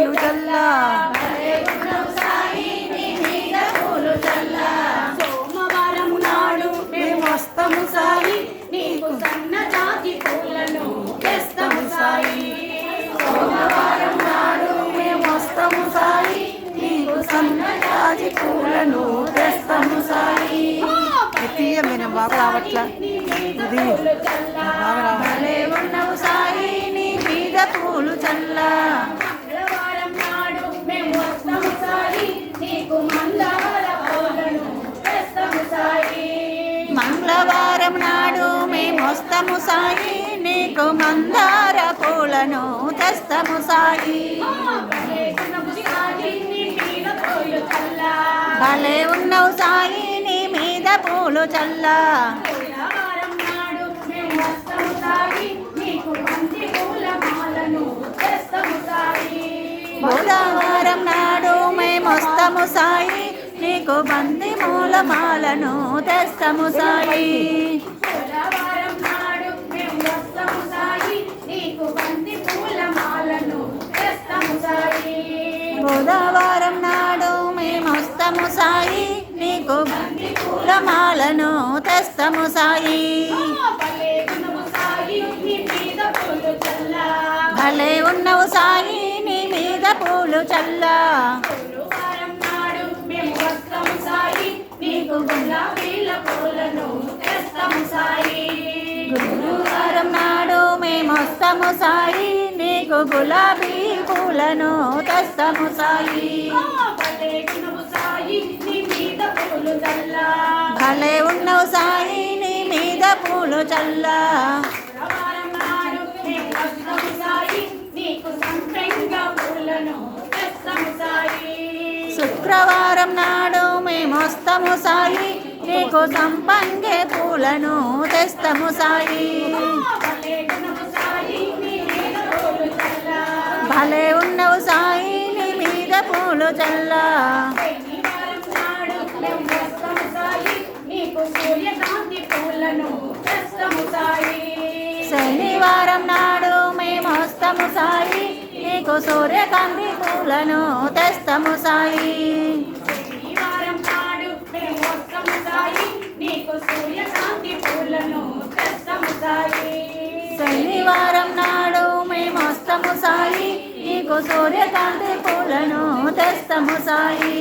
పూలు చల్లా సోమవారం నాడు మేము వస్తాము సాయి. నీకు సన్నజాతి పూలను తెస్తాము సాయి. మేము వస్తాము సాయి. నీకు సన్నజాజి పూలను తెస్తాము సాయి. బాగా రావట్లా. ఇది బాగా రావాలి నాడు మేము సాయి నీకు మందార పూలను తెస్తాము సాయి. భలే ఉన్నావు సాయి నీ మీద పూలు చల్లా. బుధవారం నాడు మేము సాయి నీకు బంది మూలమాలను తెస్తాము సాయి బుధవారం నాడు మేము వస్తాము సాయి నీకు బంతి పూల మాలను తెస్తాము సాయి బుధవారం నాడు మేము వస్తాము సాయి. నీకు పూలమాలను తెస్తాము సాయి. భలే గుణము సాయి నీ మీద పూలు చల్లా. భలే ఉన్నవు సాయి. నీ మీద పూలు చల్లా నాడు గురువారం నాడు మేము వస్తాము సాయి. నీకు గులాబీ పూలను తెస్తాము సాయి. భలే గుణము సాయి నీ మీద పూలు చల్లా ఉన్నవు సాయి నీ మీద పూలు చల్లా. శుక్రవారం నాడు మేము వస్తాము సాయి నీకు సంపంగే పూలను తెస్తాము సాయి. భలే ఉన్నవు సాయి నీ మీద పూలు చల్లా. శనివారం నాడు మేము వస్తాము సాయి నీకు సూర్యకాంతి పూలను తెస్తాము సాయి. శనివారం నాడు మేము వస్తాము సాయి నీకు సూర్యకాంతి పూలను తెస్తాము సాయి.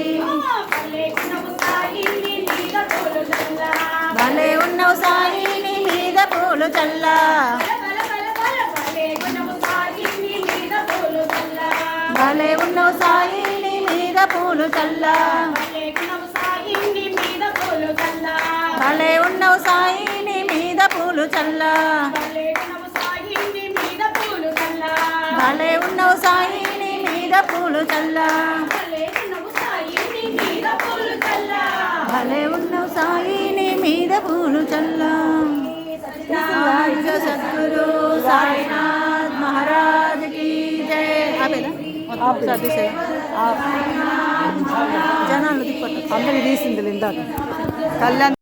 భలే ఉన్నవు సాయి నీ మీద పూలు చల్లా. భలే ఉన్నవు సాయి నీ మీద పూలు చల్లా. భలే ఉన్నవు సాయి నీ మీద పూలు చల్లా భలే గుణము సాయి నీ మీద పూలు చల్లా భలే ఉన్నవు సాయి నీ మీద పూలు చల్లా. భలే ఉన్నవు సాయి నీ మీద పూలు చల్లా. సద్గురు సాయినాథ్ మహారాజ్ की జై. ఆపేదా? మొత్తం తీసేయ్. ఆప్. జనాలు అందరికి తీసింది ఇందాక కళ్యాణ్